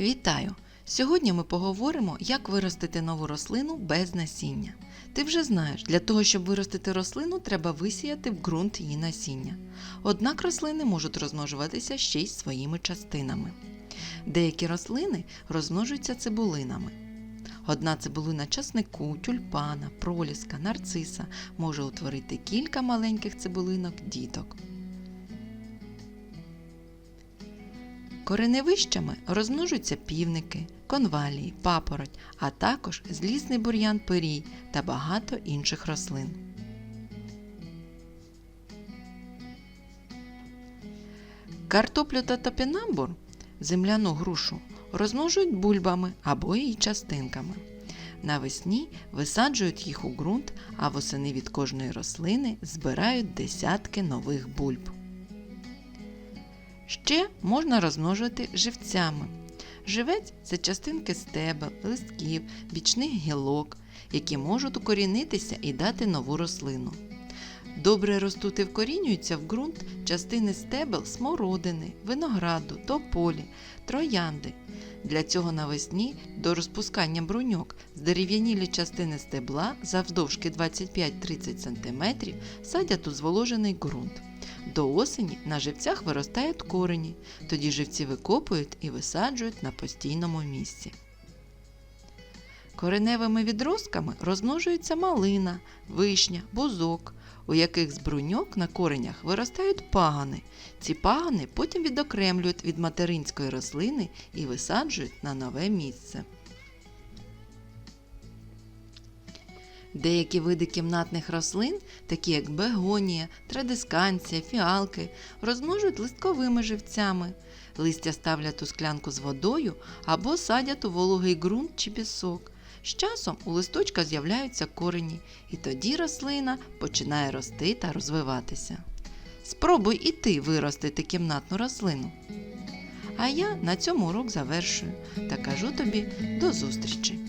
Вітаю! Сьогодні ми поговоримо, як виростити нову рослину без насіння. Ти вже знаєш, для того, щоб виростити рослину, треба висіяти в ґрунт її насіння. Однак рослини можуть розмножуватися ще й своїми частинами. Деякі рослини розмножуються цибулинами. Одна цибулина часнику, тюльпана, проліска, нарциса може утворити кілька маленьких цибулинок діток. Кореневищами розмножуються півники, конвалії, папороть, а також злісний бур'ян пирій та багато інших рослин. Картоплю та топінамбур, земляну грушу, розмножують бульбами або її частинками. Навесні висаджують їх у ґрунт, а восени від кожної рослини збирають десятки нових бульб. Ще можна розмножувати живцями. Живець це частинки стебел, листків, бічних гілок, які можуть укорінитися і дати нову рослину. Добре ростуть і вкорінюються в ґрунт частини стебел смородини, винограду, тополі, троянди. Для цього навесні до розпускання бруньок здерев'янілі частини стебла завдовжки 25-30 см садять у зволожений ґрунт. До осені на живцях виростають корені, тоді живці викопують і висаджують на постійному місці. Кореневими відростками розмножується малина, вишня, бузок, у яких з бруньок на коренях виростають пагани. Ці пагани потім відокремлюють від материнської рослини і висаджують на нове місце. Деякі види кімнатних рослин, такі як бегонія, традисканція, фіалки, розмножують листковими живцями. Листя ставлять у склянку з водою або садять у вологий ґрунт чи пісок. З часом у листочка з'являються корені, і тоді рослина починає рости та розвиватися. Спробуй і ти виростити кімнатну рослину. А я на цьому урок завершую та кажу тобі до зустрічі!